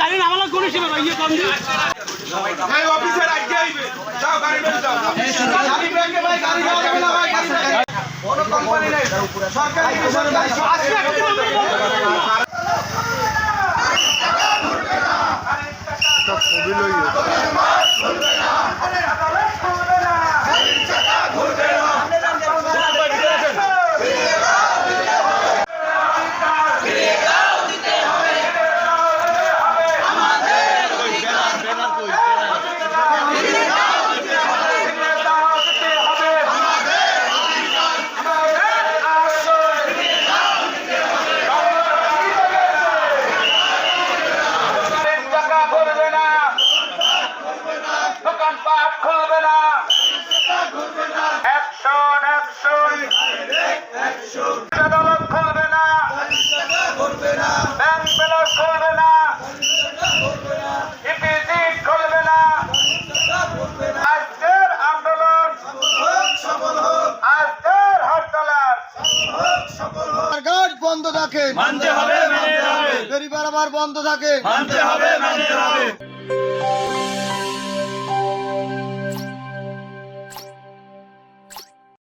গাড়ি নামালা কোন হিসেবে ভাই ইয়ে কম দিয়ে অফিসার আগে আইবে যাও গাড়ি যাও গাড়ি ব্যাংকে ভাই গাড়ি দেওয়া যাবে না ভাই গাড়ি কোনো কোম্পানি নেই সরকারি বেসরকারি আজকে একটা নামালা টাকা বন্ধ থাকে। মানতে হবে মানতে হবে। পরিবার আবার বন্ধ থাকে। মানতে হবে মানতে হবে।